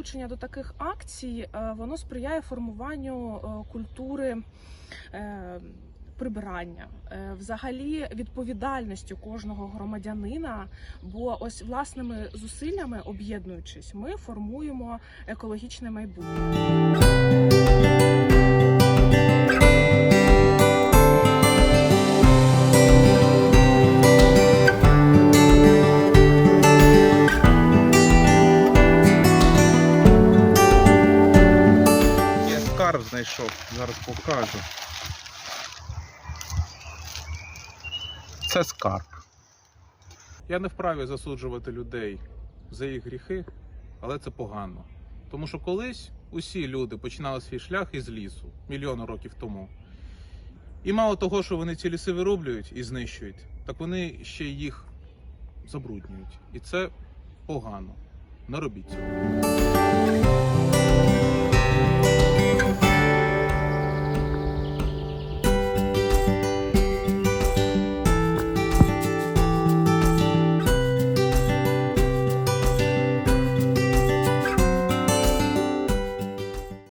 долучення до таких акцій е, воно сприяє формуванню е, культури. е, Прибирання взагалі відповідальністю кожного громадянина, бо ось власними зусиллями об'єднуючись, ми формуємо екологічне майбутнє. Я знайшов, зараз покажу. Це скарб. Я не вправі засуджувати людей за їх гріхи, але це погано. Тому що колись усі люди починали свій шлях із лісу мільйони років тому. І мало того, що вони ці ліси вирублюють і знищують, так вони ще їх забруднюють. І це погано. Не робіть цього.